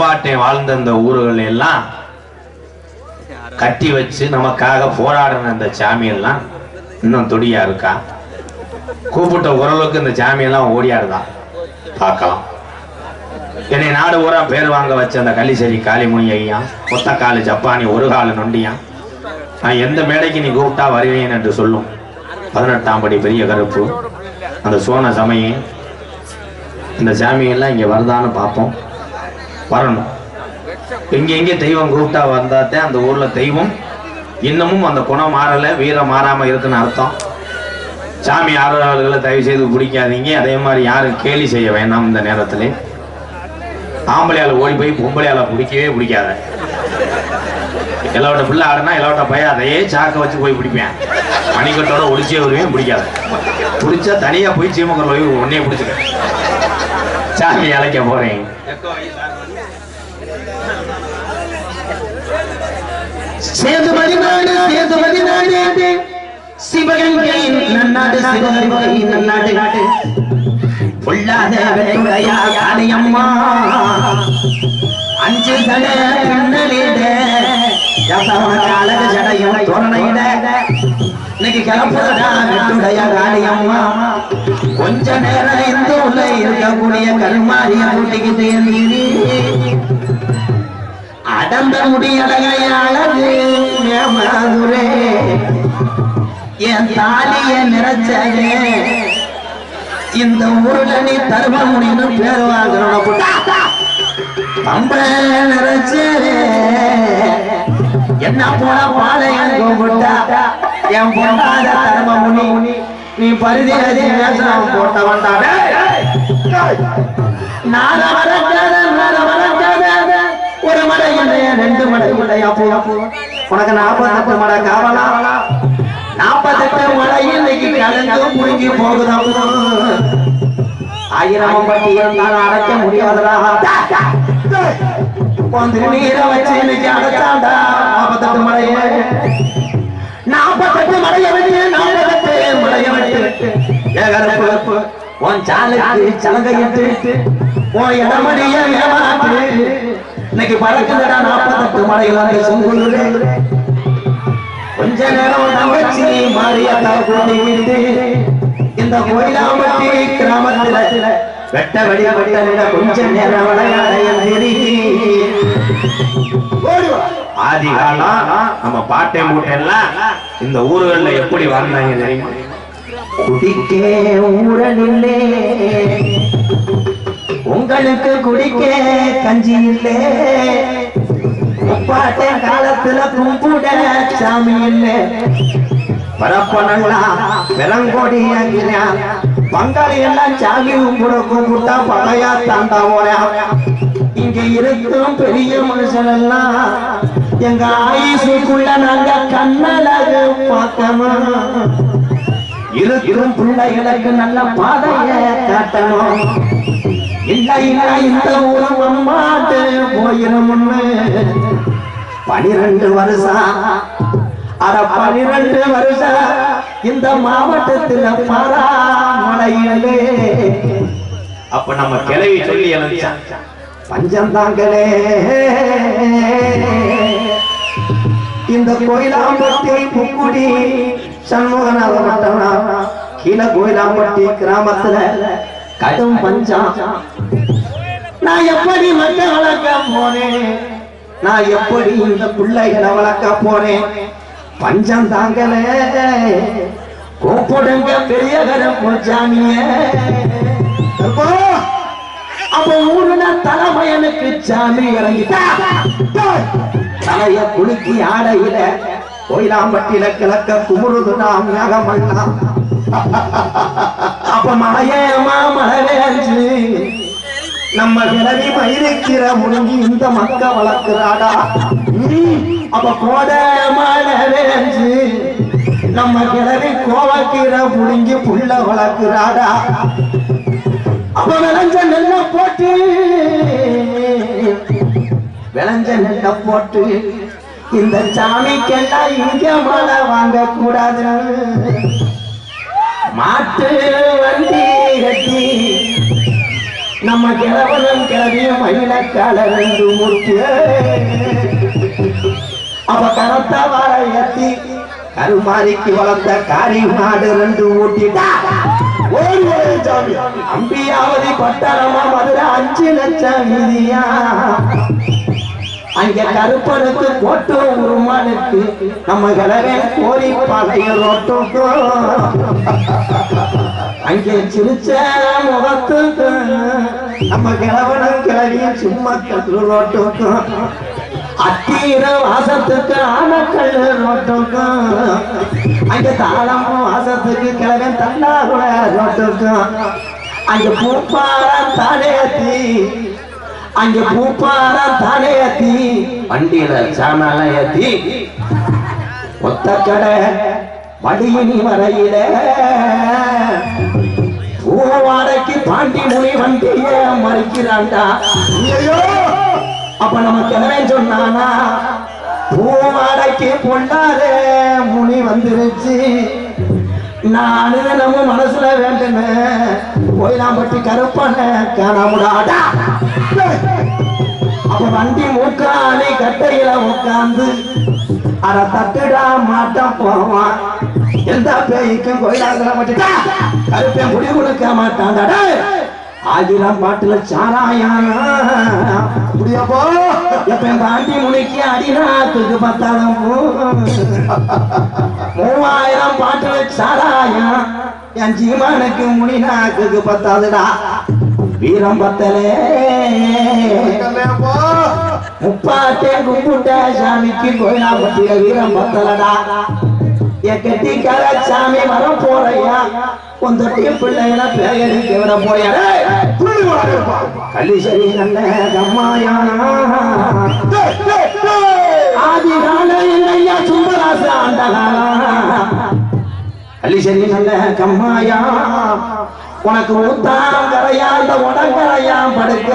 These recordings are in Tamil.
முப்பாட்டை வாழ்ந்த இந்த ஊர்கள் எல்லாம் கட்டி வச்சு நமக்காக போராடின அந்த சாமியெல்லாம் இன்னும் துடியா இருக்கா? கூப்பிட்ட உறவுக்கு இந்த சாமியெல்லாம் ஓடியாடுதான் பார்க்கலாம். என்னை நாடு ஊரா பேர் வாங்க வச்ச அந்த கள்ளிசேரி காளிமுனி ஐயா ஒத்த காலு ஜப்பானி ஒரு காலு நொண்டியா? நான் எந்த மேடைக்கு நீ கூப்பிட்டா வருவேன் என்று சொல்லும். பதினெட்டாம் படி பெரிய கருப்பு. அந்த சோன சமயம். இந்த சாமியெல்லாம் இங்கே வருதான்னு பார்ப்போம். வரணும். எங்கெங்கே தெய்வம் கூப்பிட்டா வந்தாத்தே அந்த ஊர்ல தெய்வம். இன்னமும் அந்த குணம் மாறல வீரம் மாறாம இருக்குன்னு அர்த்தம். சாமி ஆர்வலர்களை தயவு செய்து பிடிக்காதீங்க அதே மாதிரி யாரும் கேலி செய்ய வேண்டாம் இந்த நேரத்தில். ஆம்பளையால ஓடி போய் பொம்பளையால பிடிக்கவே பிடிக்காத. எல்லாவட்ட பிள்ளை ஆடுனா எல்லாவட்ட பையன் அதையே சாக்க வச்சு போய் பிடிப்பேன். மணிக்கட்டோட ஒளிச்சே வருவேன் பிடிக்காது. பிடிச்சா தனியா போய் சீமக்கர் போய் ஒன்னே பிடிச்சிக்க சாமி அழைக்க போறேன். சேதுபதி நாடு சேதுபதி நாடு சிவகங்கை நன்னாடு சிவகங்கை நன்னாடு. நாடு பொல்லாத வெட்டுடையா காளியம்மா. அஞ்சு தட கண்ணலிட அழகு ஜடையும் தோரணையிட. இன்னைக்கு கிளம்புறதா வெட்டுடைய காளியம்மா. கொஞ்ச நேரம் இந்த உள்ள இருக்கக்கூடிய கல்மாரியா கூட்டிக்கிட்டு அடந்த அடம்ப முடியழகையாளது என் தாலிய நிறைச்சதே. இந்த ஊர்ல நீ தரும முடின்னு பேர் வாங்கணும் பம்ப நிறைச்சதே என்ன போன பாளையம் கூப்பிட்டா என் பொண்டாத தரும முனி நீ பரிதி அதி மேசனம் போட்ட வந்தாட நான் வளர்க்காத ரெண்டு மடை இல்லையா போ உனக்கு நாற்பத்தெட்டு மடை காவலா நாற்பத்தெட்டு மழை இன்னைக்கு கலந்து முழுங்கி போகுதாம் ஆயிரம் பட்டி இருந்தால் அடைக்க முடியாதடா. உன் திருநீரை வச்சு இன்னைக்கு அடைச்சாண்டா? நாற்பத்தெட்டு மடையே நாற்பத்தெட்டு மடைய விட்டு நாற்பத்தெட்டு மடைய விட்டு. ஏகரப்பு உன் சாலுக்கு சலங்கையிட்டு உன் இடமடிய ஏமாத்து இன்னைக்கு பறக்குதுடா நாற்பத்தெட்டு மலையில சொங்குள்ளே கொஞ்ச நேரம் தங்கச்சி மாரியாத்தா கூட்டிக்கிட்டு இந்த கோயிலாம்பட்டி கிராமத்துல வெட்ட வெடி வெட்ட கொஞ்ச நேரம் விளையாட ஆதி காலம் நம்ம பாட்டை மூட்டையெல்லாம் இந்த ஊர்கள்ல எப்படி வாழ்ந்தாங்க தெரியுமா? குடிக்கே ஊரலில்லே உங்களுக்கு குடிக்க கஞ்சி இல்லே உப்பாட்ட காலத்துல கும்பிட சாமி இல்லை. பரப்பனங்களா விலங்கோடி ஆகிறான் பங்காளி எல்லாம் சாமி கும்பிட கும்பிட்டா பழையா தாண்டா போறான் இங்க இருக்கும் பெரிய மனுஷன் எல்லாம் எங்க ஆயுசுக்குள்ள நாங்க கண்ணழகு பார்த்தோமா இருக்கும் பிள்ளைகளுக்கு நல்ல பாதைய காட்டணும். இல்லைனா இந்த ஊரம் அம்மாட்டு போயிடும்னு பனிரெண்டு வருஷம் அட பனிரெண்டு வருஷம் இந்த மாவட்டத்துல மலையிலே. அப்ப நம்ம கிளவி சொல்லி அழைச்சான் பஞ்சம் தாங்களே. இந்த கோயிலாம்பட்டி புக்குடி சண்முகநாத மட்டம்னா கீழே கோயிலாம்பட்டி கிராமத்துல கடும் பஞ்சம். நான் எப்படி மட்டும் வளர்க்க போனேன் நான் எப்படி இந்த பிள்ளைகளை வளர்க்க போறேன்? பஞ்சம் தாங்களே கூப்பிடுங்க பெரிய கரம் சாமிய அப்ப ஊருல தலைமையனுக்கு சாமி இறங்கிட்டா தலைய குலுக்கி ஆடையில கோயிலாம்பட்டியில கிழக்க குமுறுது நாம் பண்ணலாம் அப்ப மாயமா மழவேஞ்சு நம்ம கிளவி மயிருக்கிற முழுங்கி இந்த மக்க வளர்க்கிறாடா. அப்ப கோட மழை நம்ம கிளவி கோவக்கிற புடுங்கி புள்ள வளர்க்கிறாடா. அப்ப விளைஞ்ச நெல்ல போட்டு விளைஞ்ச நெல்ல போட்டு இந்த சாமிக்கெல்லாம் இங்க மழை வாங்க கூடாது மாட்டு வண்டி கட்டி நம்ம கிழவனும் கிளவியும் மயிலக்கால ரெண்டு முறுக்கு. அவ கரத்தா வாழ ஏத்தி கருமாரிக்கு வளர்த்த காரி மாடு ரெண்டு ஊட்டிட்டா ஓடி ஓடி சாமி. அம்பியாவதி பட்டணமா மதுரை அஞ்சு லட்சம் விதியா. அங்க கருப்பனுக்கு போட்டு உருமானுக்கு நம்ம கலவன் கோரி பழைய ரோட்டோக்கோ. அங்கே சிரிச்ச முகத்துக்கு நம்ம கிழவனும் கிளவியும் சும்மா கற்று ரோட்டுக்கும் அத்தீர வாசத்துக்கு ஆனக்கல் ரோட்டுக்கும் அங்கே தாளம் வாசத்துக்கு கிழவன் தன்னாகுல ரோட்டுக்கும் அங்கே பூப்பாரம் தலையத்தி அங்க பூப்பாரம் தானேத்தி வண்டியில சாமெல்லாம் ஏத்தி. ஒத்த கடை வடியினி வரையில பூவாடைக்கு பாண்டி முனி வண்டிய மறைக்கிறான்டா ஐயோ அப்ப நமக்கு என்ன சொன்னானா பூவாடைக்கு பொண்டாதே முனி வந்துருச்சு. நானு நம்ம மனசுல வேண்டுமே கோயிலாம்பட்டி கருப்பண்ண காணாமுடாடா அப்ப வண்டி மூக்காணி கட்டையில உட்கார்ந்து அட தட்டுடா மாட்ட போவான் எந்த பேய்க்கும் கோயிலாங்கிற மாட்டா கருப்பேன் முடி கொடுக்க மாட்டான் ஆயிரம் பாட்டுல சாராயம். முடியாப்போ எப்ப பாண்டி முனிக்கு அடிநாத்துக்கு பத்தாலும் மூவாயிரம் பாட்டுல சாராயம். என் ஜீவனுக்கு முனிநாக்குக்கு பத்தாதுடா வீரம் பத்தலே முப்பாட்டே கும்பிட்ட சாமிக்கு கோயிலாப்பட்டிய வீரம் பத்தலடா என் கெட்டிக்கார சாமி வரம் போறையா. உன் தொட்டிய பிள்ளைகள பேருக்கு விட போறியா. கள்ளீஸ்வரி நல்ல கம்மாயானா. ஆதி கால இல்லையா சுந்தராச ஆண்டகாலா கள்ளீஸ்வரி நல்ல கம்மாயா. உனக்கு ஊத்தாங்கரையா கரையாண்ட உடங்கரையா படுக்க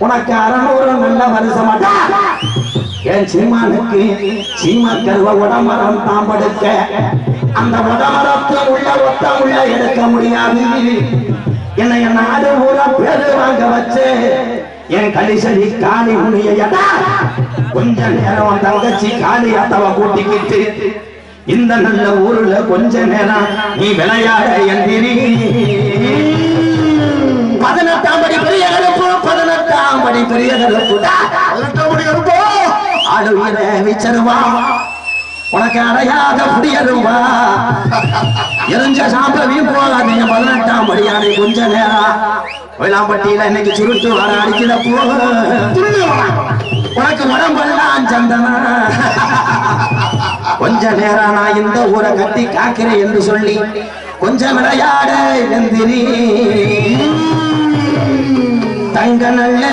உனக்கு அறநூறு நல்ல வருஷமாட்டா என் சீமானுக்கு சீமா கருவ உடமரம் தான் படுக்க? அந்த உடமரத்தை உள்ள ஒத்த உள்ள எடுக்க முடியாது. என்னை என் நாடு பூரா பேரு வாங்க வச்சு என் கலிசடி காளி முனியடா கொஞ்ச நேரம் அந்த தங்கச்சி காளி அத்தவ கூட்டிக்கிட்டு இந்த நல்ல ஊருல கொஞ்ச நேரம் நீ விளையாட எந்திரி. பதினெட்டாம் படி பெரிய கருப்பு பதினெட்டாம் படி பெரிய கருப்பு. ஆளுகிற விச்சருவா. உனக்கு அடையாத புடியருவா எரிஞ்ச சாம்பவி போகாதீங்க. பதினெட்டாம் படியானே கொஞ்ச நேரம். கோயிலாம்பட்டியில இன்னைக்கு சுருட்டு வர அடிக்கிறப்போ உனக்கு உடம்பெல்லாம் சந்தனா. கொஞ்ச நேரம் நான் இந்த ஊரை கட்டி காக்கிறேன் என்று சொல்லி கொஞ்சம் விளையாட எந்திரி தங்க நல்ல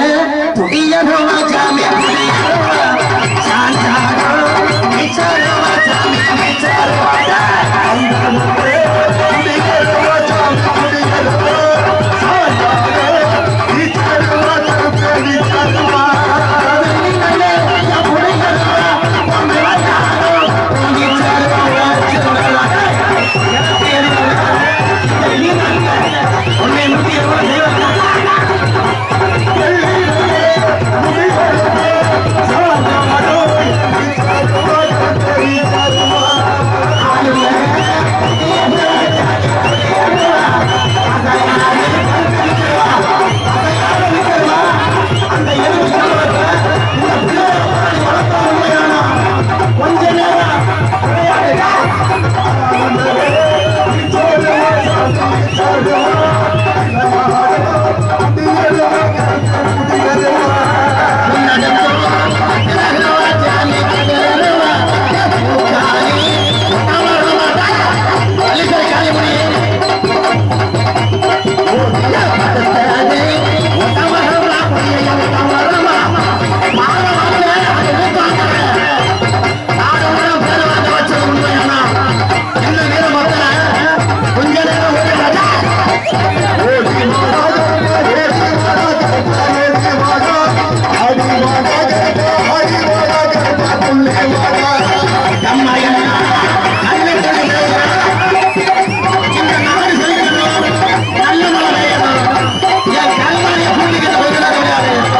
கூலிக்கு இந்த பக்கம் கிடையாது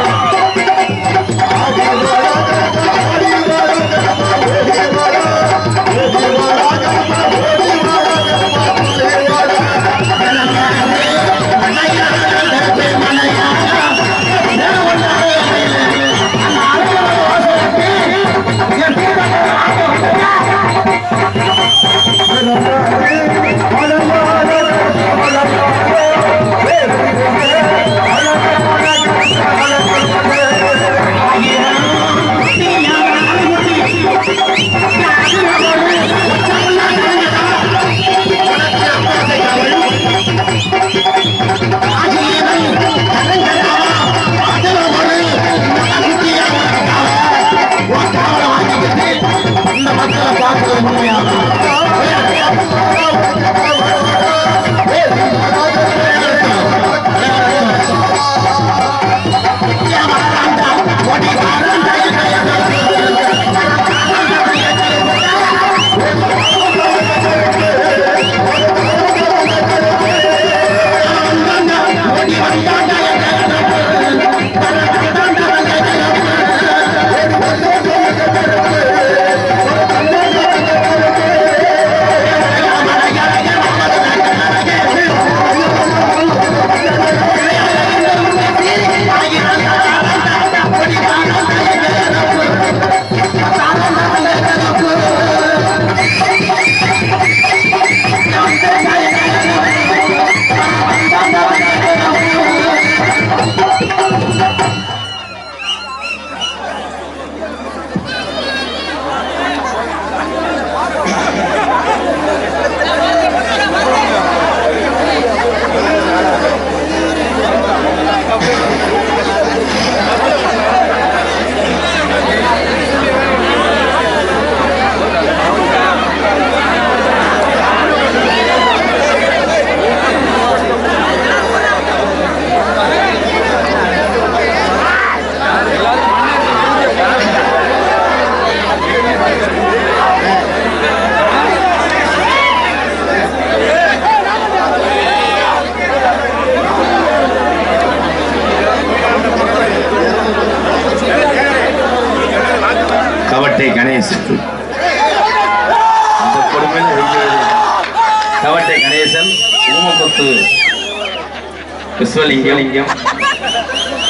விஸ்வலிங்கம் லிங்கம்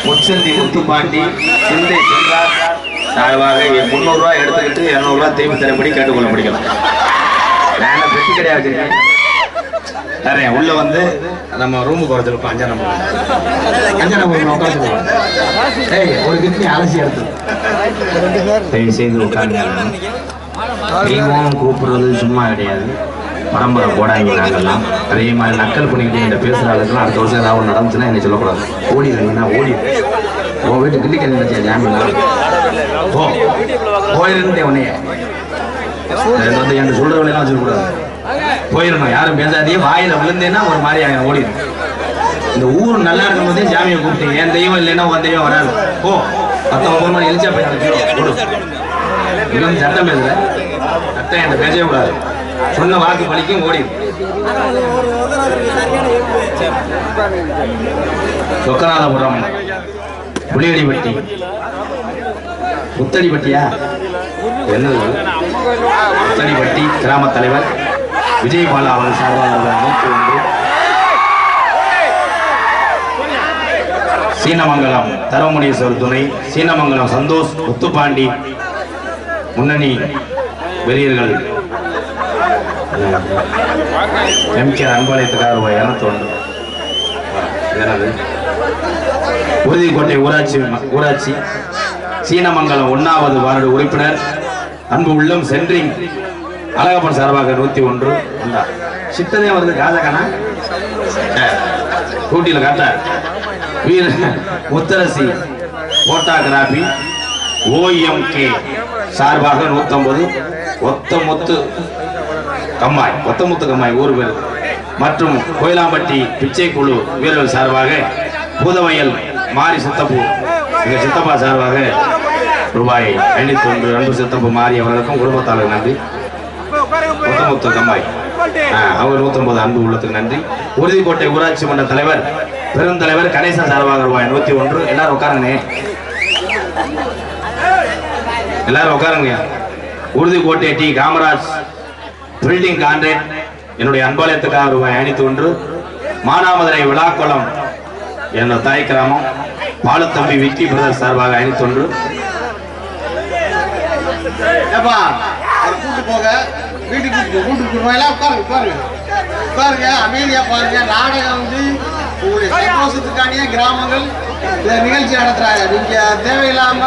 முச்சந்தி முத்துப்பாண்டி சிந்தை சென்றார். சார்பாக முந்நூறு ரூபாய் எடுத்துக்கிட்டு இருநூறு ரூபாய் திரும்பி தரப்படி கேட்டுக்கொள்ள முடியும். நான் பெட்டி கிடையாது. தரேன். உள்ள வந்து நம்ம ரூமுக்கு வரதுக்கு அஞ்சா நம்பர் அஞ்சா நம்பர் ஏய் ஒரு கிட்னி அலசி எடுத்து. தயவு செய்து உட்காருங்க. தெய்வம் கூப்பிடுறது சும்மா கிடையாது. பரம்பரை போடாங்க நாங்கள்லாம் அதே மாதிரி நக்கல் பண்ணிக்கிட்டு என்கிட்ட பேசுகிற ஆளுக்கெல்லாம் அடுத்த வருஷம் ஏதாவது நடந்துச்சுன்னா என்ன சொல்லக்கூடாது. ஓடிடுறீங்கன்னா ஓடி உன் வீட்டு கிள்ளி கல்யாணம் வச்சா ஜாமீன் போ. போயிருந்தே உன்னைய. இது வந்து என் வேலையெல்லாம் சொல்லக்கூடாது போயிடணும் யாரும் பேசாதே வாயில விழுந்தேன்னா ஒரு மாதிரி அவன் ஓடிடும் இந்த ஊர் நல்லா இருக்கும் போதே ஜாமியை கூப்பிட்டீங்க என் தெய்வம் இல்லைன்னா உன் தெய்வம் வராது. போ. பத்து ஒன்பது மணி எழுச்சா போய் இது வந்து சட்டம் பேசல. சட்டம் என்கிட்ட பேசவே கூடாது. சொன்ன வாக்கு பலிக்கும் ஓடி சொக்கநாதபுரம் புளியடிப்பட்டி. புத்தடிப்பட்டியா என்ன புத்தடிப்பட்டி கிராம தலைவர் விஜயபாலா அவர்கள் சார்பாக நூற்றி ஒன்று சீனமங்கலம் தரமுனீஸ்வர் துணை சீனமங்கலம் சந்தோஷ் முத்துப்பாண்டி முன்னணி வெறியர்கள் எம்கே அன்பாளையத்துக்காக ரூபாய் இருநூத்தி எனது உறுதிக்கோட்டை ஊராட்சி ஊராட்சி சீனமங்கலம் ஒன்றாவது வார்டு உறுப்பினர் அன்பு உள்ளம் சென்றிங் அழகப்பன் சார்பாக நூத்தி ஒன்று. சித்தனே வருது காதகனா? கூட்டியில காட்ட. வீர முத்தரசி போட்டோகிராபி ஓஎம்கே சார்பாக நூத்தம்பது. ஒத்த முத்து. கம்மாய் ஒத்தமுத்து கம்மாய் ஊர்வல் மற்றும் கோயிலாம்பட்டி பிச்சை குழு வீரர்கள் சார்பாக பூதமையல் மாரி சித்தப்பு எங்கள் சித்தப்பா சார்பாக ரூபாய் ஐநூத்தி ஒன்று அன்பு சித்தப்பு மாறி அவர்களுக்கும் குடும்பத்தாளர் நன்றி. ஒத்தமுத்து கம்மாய். அவர் நூத்தொன்பது அன்பு உள்ளத்துக்கு நன்றி. உறுதிக்கோட்டை ஊராட்சி மன்ற தலைவர் பெருந்தலைவர் கணேசன் சார்பாக ரூபாய் நூத்தி ஒன்று. எல்லாரும் உட்காருங்கண்ணே. எல்லாரும் உட்காருங்க Uruthikottai T Kamaraj building contract என்னுடைய அன்பாலயத்துக்காக ரூபாய் அணித்து ஒன்று. மானாமதுரை விழாக்குளம் என்னோட தாய் கிராமம். பாலத்தம்பி விக்கி பிரதர் சார்பாக அணித்து ஒன்று. கூட்டு போக. வீட்டுக்கு கூட்டு போ எல்லாம் உட்காருங்க உட்காருங்க. உட்காருங்க அமைதியா பாருங்க. நாடகம் வந்து உங்களுடைய சந்தோஷத்துக்காண்டியே கிராமங்கள் இந்த நிகழ்ச்சி நடத்துறாங்க. நீங்க தேவையில்லாம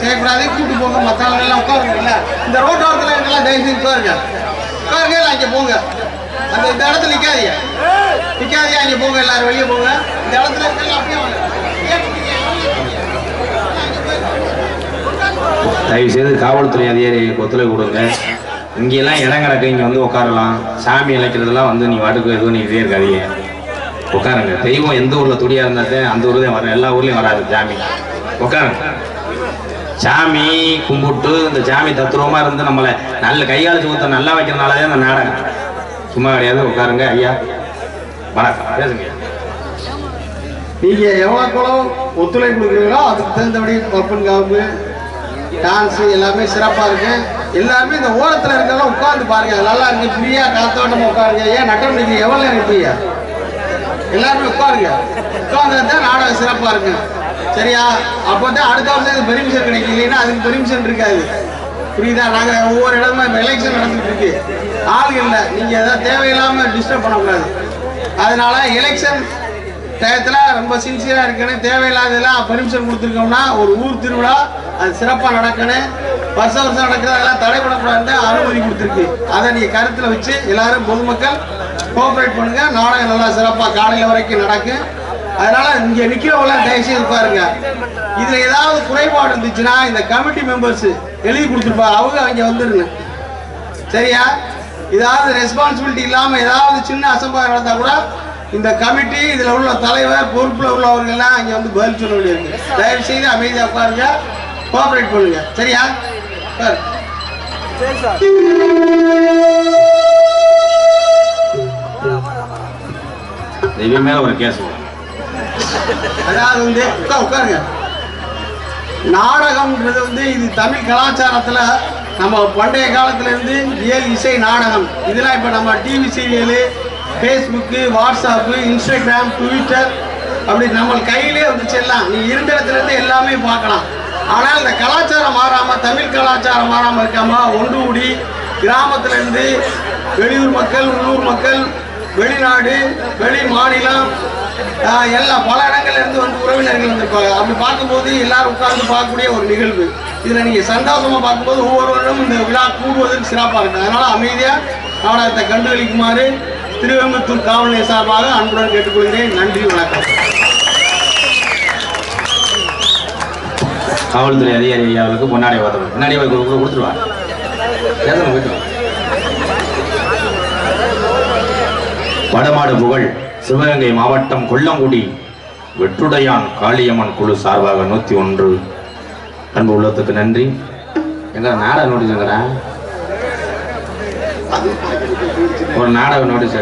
செய்யக்கூடாது. கூட்டு போங்க மற்ற எல்லாம் உட்காருங்க. இந்த ரோட்டோரத்தில் எல்லாம் தயவு செஞ்சு உட்காருங்க. பாருங்க இல்லை அங்கே போங்க. அந்த இந்த இடத்துல நிக்காதீங்க. நிக்காதீங்க அங்கே போங்க எல்லாரும் வெளியே போங்க. இந்த இடத்துல இருக்கலாம் அப்படியே வாங்க. ஏன் தயவு செய்து காவல்துறை அதிகாரிகளுக்கு ஒத்துழைப்பு கொடுங்க. இங்கெல்லாம் இடம் கிடக்கு இங்கே வந்து உட்காரலாம். சாமி இழைக்கிறதுலாம் வந்து நீ வாட்டுக்கு எதுவும் நீ இதே இருக்காதீங்க. உட்காருங்க. தெய்வம் எந்த ஊரில் துடியாக இருந்தாலும் அந்த ஊர்ல தான் வரும் எல்லா ஊர்லேயும் வராது சாமி. உட்காருங்க. சாமி கும்பிட்டு இந்த சாமி தத்துருவமா இருந்து நம்மளை நல்ல கையால் சுகத்தை நல்லா வைக்கிறனாலே இந்த நாடகம். சும்மா கிடையாது உட்காருங்க ஐயா. வணக்கம். பேசுங்க. நீங்க எவ்வளோக்களோ ஒத்துழைப்பு கொடுக்குறீங்களோ அதுக்கு தகுந்தபடி கப்பன் காப்பு டான்ஸ் எல்லாமே சிறப்பா இருக்கு. எல்லாருமே இந்த ஓரத்துல இருக்கிறத உட்கார்ந்து பாருங்க. நல்லா இருக்கு ஃப்ரீயா காத்தோட்டமா உட்காருங்க. ஏன் நட்டம் நீங்க எவ்வளவு நேரம் இருப்பீங்க எல்லாருமே உட்காருங்க. உட்கார்ந்து தான் நாடகம் சிறப்பா இருக்கு. சரியா? அப்போ தான் அடுத்த வருஷம் பெர்மிஷன் கிடைக்கும் இல்லைன்னா அதுக்கு பெர்மிஷன் இருக்காது. புரியுதா? நாங்கள் ஒவ்வொரு இடமா இப்போ எலெக்ஷன் நடந்துட்டு இருக்கு. ஆள் இல்லை நீங்கள் எதாவது தேவையில்லாமல் டிஸ்டர்ப் பண்ணக்கூடாது. அதனால எலெக்ஷன் டயத்தில் ரொம்ப சின்சியராக இருக்கணும். தேவையில்லாததெல்லாம் பெர்மிஷன் கொடுத்துருக்கோம்னா ஒரு ஊர் திருவிழா அது சிறப்பாக நடக்கணும். வருஷம் வருஷம் நடக்கிறதெல்லாம் தடைபடக்கூடாதுன்னு அனுமதி கொடுத்துருக்கு. அதை நீங்கள் கருத்தில் வச்சு எல்லாரும் பொதுமக்கள் கோஆப்ரேட் பண்ணுங்கள் நாடகம் நல்லா சிறப்பாக காலையில் வரைக்கும் நடக்கும். அதனால இங்க நிக்கிறவங்க தயவு செய்து பாருங்க. இதுல ஏதாவது குறைபாடு இருந்துச்சுன்னா இந்த கமிட்டி மெம்பர்ஸ் எழுதி கொடுத்துருப்பா அவங்க அங்கே வந்துருங்க சரியா? ஏதாவது ரெஸ்பான்சிபிலிட்டி இல்லாம ஏதாவது சின்ன அசம்பாவிதம் நடந்தா கூட இந்த கமிட்டி இதுல உள்ள தலைவர் பொறுப்புல உள்ளவர்கள் எல்லாம் இங்க வந்து பதில் சொல்ல வேண்டியிருக்கு தயவு செய்து அமைதியா உட்காருங்க. கோஆபரேட் பண்ணுங்க. சரியா? தெய்வம் மேல ஒரு கேஸ் வரும் அதாவது வந்து உட்கார் உட்காருங்க. நாடகம்ன்றது வந்து இது தமிழ் கலாச்சாரத்தில் நம்ம பண்டைய காலத்துல இருந்து இயல் இசை நாடகம். இதெல்லாம் இப்போ நம்ம TV serial Facebook WhatsApp Instagram Twitter அப்படி நம்ம கையிலே வந்து செல்லலாம். நீ இருந்த இடத்துலேருந்து எல்லாமே பார்க்கலாம். ஆனால் இந்த கலாச்சாரம் மாறாமல் தமிழ் கலாச்சாரம் மாறாமல் இருக்காமல் ஒன்று கூடி கிராமத்துலேருந்து வெளியூர் மக்கள் உள்ளூர் மக்கள் வெளிநாடு வெளி மாநிலம் எல்லா எல்லாம் பல இடங்கள்ல இருந்து வந்து உறவினர்கள் வந்திருப்பாங்க. அப்படி பார்க்கும்போது எல்லாரும் உட்கார்ந்து பார்க்கக்கூடிய ஒரு நிகழ்வு. இதில் நீங்கள் சந்தோஷமா பார்க்கும்போது ஒவ்வொருவரும் இந்த விழா கூடுவதற்கு சிறப்பாக இருக்குது அதனால் அமைதியாக நாடகத்தை கண்டுகளிக்குமாறு திருவெம்பத்தூர் காவல்நிலைய சார்பாக அன்புடன் கேட்டுக்கொள்கிறேன். நன்றி வணக்கம். காவல்துறை அதிகாரி ஐயாவுக்கு முன்னாடி வாதம் முன்னாடி போய் கொடு- போயிட்டு வடமாடு புகழ் சிவகங்கை மாவட்டம் கொல்லங்குடி வெற்றுடையான் காளியம்மன் குழு சார்பாக நூத்தி ஒன்று. அன்பு உள்ளத்துக்கு நன்றி. எங்க நாடக நோட்டீஸ் எங்கடா ஒரு நாடக நோட்டீஸ்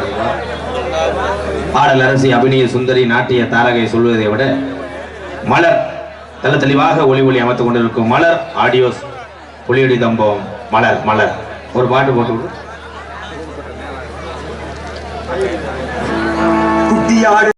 பாடல் அரசி அபிநய சுந்தரி நாட்டிய தாரகை சொல்வதை விட மலர் தல தெளிவாக ஒளி ஒளி அமைத்துக் கொண்டிருக்கும் மலர் ஆடியோஸ் புலியடி தம்பம் மலர் மலர். ஒரு பாட்டு போட்டு விடு. குட்டியாடு